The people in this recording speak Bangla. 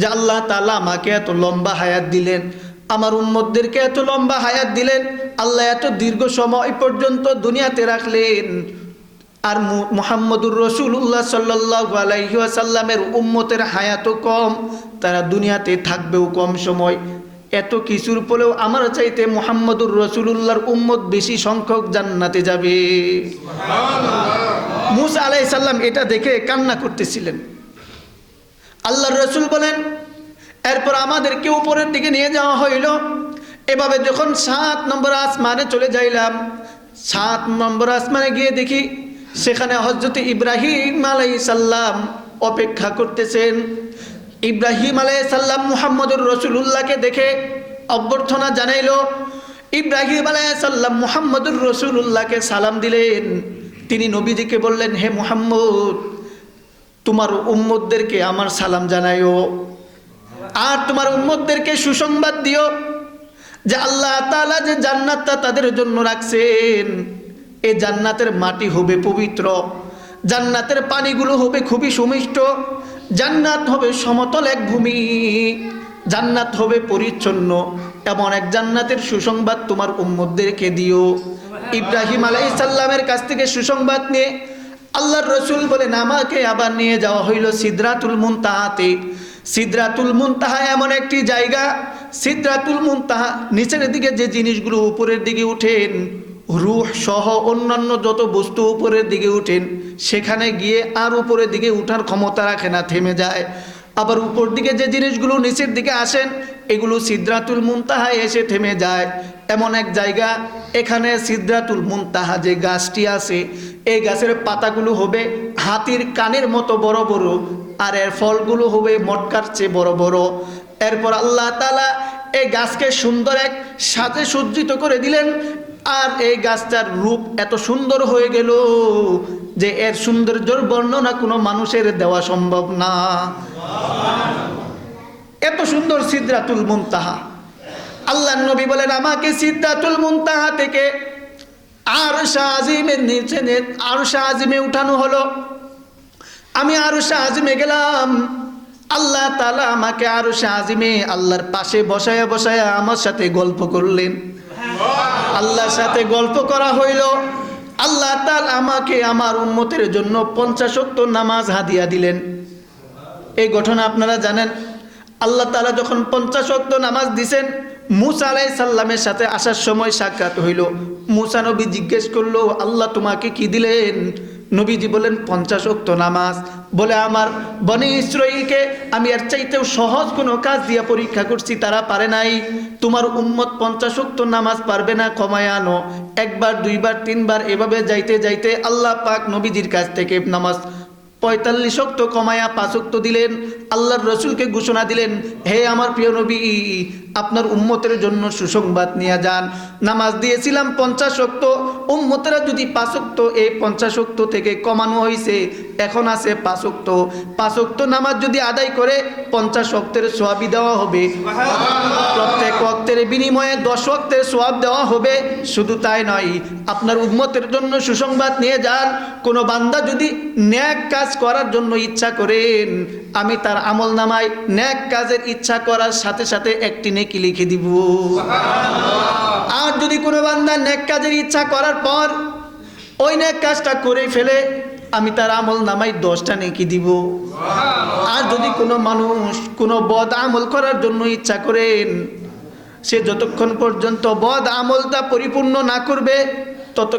যে আল্লাহ তালা আমাকে এত লম্বা হায়াত দিলেন আমার উম্মতদেরকে এত লম্বা হায়াত দিলেন আল্লাহ এত দীর্ঘ সময় পর্যন্ত দুনিয়াতে রাখলেন। আর মোহাম্মদুর রসুল্লাহ সাল্লাহ আলাইসাল্লামের উম্মতের হায়াতও কম তারা দুনিয়াতে থাকবেও কম সময়। এত কিছুর পরেও আমার চাইতে মোহাম্মদুর রসুল্লাহর উম্মত বেশি সংখ্যক জান্নাতে যাবে। মুসা আলাই সাল্লাম এটা দেখে কান্না করতেছিলেন। আল্লাহর রসুল বলেন, এরপর আমাদেরকে উপরের দিকে নিয়ে যাওয়া হইল। এভাবে যখন সাত নম্বর আসমানে চলে যাইলাম, সাত নম্বর আসমানে গিয়ে দেখি সেখানে হজরত ইব্রাহিম আলাই সাল্লাম অপেক্ষা করতেছেন। ইব্রাহিম আলাই সাল্লাম মুহাম্মদুর রসুল্লাহকে দেখে অভ্যর্থনা জানাইল, ইব্রাহিম আলাই সাল্লাম মুহাম্মদুর রসুল্লাহকে সালাম দিলেন। তিনি নবীজিকে বললেন, হে মুহাম্মদ তোমার উম্মতদেরকে আমার সালাম জানাইও। আর তোমার উম্মতদেরকে সুসংবাদ দিও যে আল্লাহ তাআলা যে জান্নাতটা তাদের জন্য রাখছেন এই জান্নাতের মাটি হবে পবিত্র, জান্নাতের পানিগুলো হবে খুবই সুমিষ্ট, জান্নাত হবে সমতল এক ভূমি, জান্নাত হবে পরিচ্ছন্ন, এমন এক জান্নাতের সুসংবাদ তোমার উম্মতদেরকে দিও। ইব্রাহিম আলাইহিস সাল্লামের কাছ থেকে সুসংবাদ নিয়ে আল্লাহর রসুল বলেন, আমাকে আবার নিয়ে যাওয়া হইল সিদ্রাতুল মুনতাহাতে। সিদ্রাতুল মুনতাহা এমন একটি জায়গা, সিদ্রাতুল মুনতাহা নিচের দিকে যে জিনিসগুলো উপরের দিকে উঠেন, রুহ সহ অন্যান্য যত বস্তু উপরের দিকে উঠেন, সেখানে গিয়ে আর উপরের দিকে উঠার ক্ষমতা রাখে না, থেমে যায়। আবার উপর দিকে যে জিনিসগুলো নিচের দিকে আসেন, এগুলো সিদ্রাতুল মুনতাহায় এসে থেমে যায়। এমন এক জায়গা, এখানে সিদ্রাতুল মুনতাহা যে গাছটি আছে এই গাছের পাতাগুলো হবে হাতির কানের মতো বড় বড়, আর এর ফলগুলো হবে মটকার চেয়ে বড় বড়। এরপর আল্লাহ তালা এই গাছকে সুন্দর এক সাথে সজ্জিত করে দিলেন, আর এই গাছটার রূপ এত সুন্দর হয়ে গেল যে এর সৌন্দর্যর বর্ণনা কোনো মানুষের দেওয়া সম্ভব না। এত সুন্দর সিদ্রাতুল মুনতাহা। আল্লাহ নবী বলেন, আমাকে সিদ্ধাতুল মুনতাহা থেকে আর আর উঠানো হলো। আমি গেলাম। আল্লাহ তালা আমাকে আল্লাহর পাশে বসায়া বসায়া আমার সাথে গল্প করলেন। আল্লাহর সাথে গল্প করা হইল। আল্লাহ তাল আমাকে আমার উন্মতের জন্য পঞ্চাশক্ত নামাজ হাদিয়া দিলেন। এই ঘটনা আপনারা জানেন। আল্লাহ তালা যখন পঞ্চাশত্ব নামাজ দিছেন মুসা আলাই সাল্লামের সাথে আসার সময় সাক্ষাৎ হইল। মুসা নবী জিজ্ঞেস করল, আল্লাহ তোমাকে কি দিলেন? নবীজি বলেন পঞ্চাশ অক্ত নামাজ। বলে, আমার বনে ইসরাইলকে আমি এর চাইতেও সহজ কোনো কাজ দিয়ে পরীক্ষা করছি, তারা পারে নাই। তোমার উম্মত পঞ্চাশ অক্ত নামাজ পারবে না কমায় আনো। একবার, দুইবার, তিনবার, এভাবে যাইতে যাইতে আল্লাহ পাক নবীজির কাছ থেকে নামাজ পঁয়তাল্লিশ অক্ত কমায়া পাঁচক্ত দিলেন। আল্লাহর রসুলকে ঘোষণা দিলেন, হে আমার প্রিয় নবী আপনার উম্মতের জন্য সুসংবাদ নিয়ে যান। নামাজ দিয়েছিলাম পঞ্চাশ অক্ত উম্মতেরা যদি পাঁচক্ত এই পঞ্চাশ অক্ত থেকে কমানো হয়েছে এখন আছে পাঁচক্ত পাঁচক্ত নামাজ যদি আদায় করে, পঞ্চাশ অক্তের সোয়াবি দেওয়া হবে। প্রত্যেক অক্তের বিনিময়ে দশ অক্তের সোয়াব দেওয়া হবে, শুধু তাই নয়, আপনার উম্মতের জন্য সুসংবাদ নিয়ে যান। কোনো বান্দা যদি ন্যাক কাজ করার জন্য ইচ্ছা করেন, আমি তার আমল নামায় ন্যাক কাজের ইচ্ছা করার সাথে সাথে একটি নেকি লিখে দিব? আর যদি কোনো বান্দা ন্যাক কাজের ইচ্ছা করার পর ওই ন্যাক কাজটা করে ফেলে, আমি তার আমল নামাই দশটা নেকি দিব। আর যদি কোনো মানুষ কোনো বদ আমল করার জন্য ইচ্ছা করেন, সে যতক্ষণ পর্যন্ত বদ আমলটা পরিপূর্ণ না করবে তত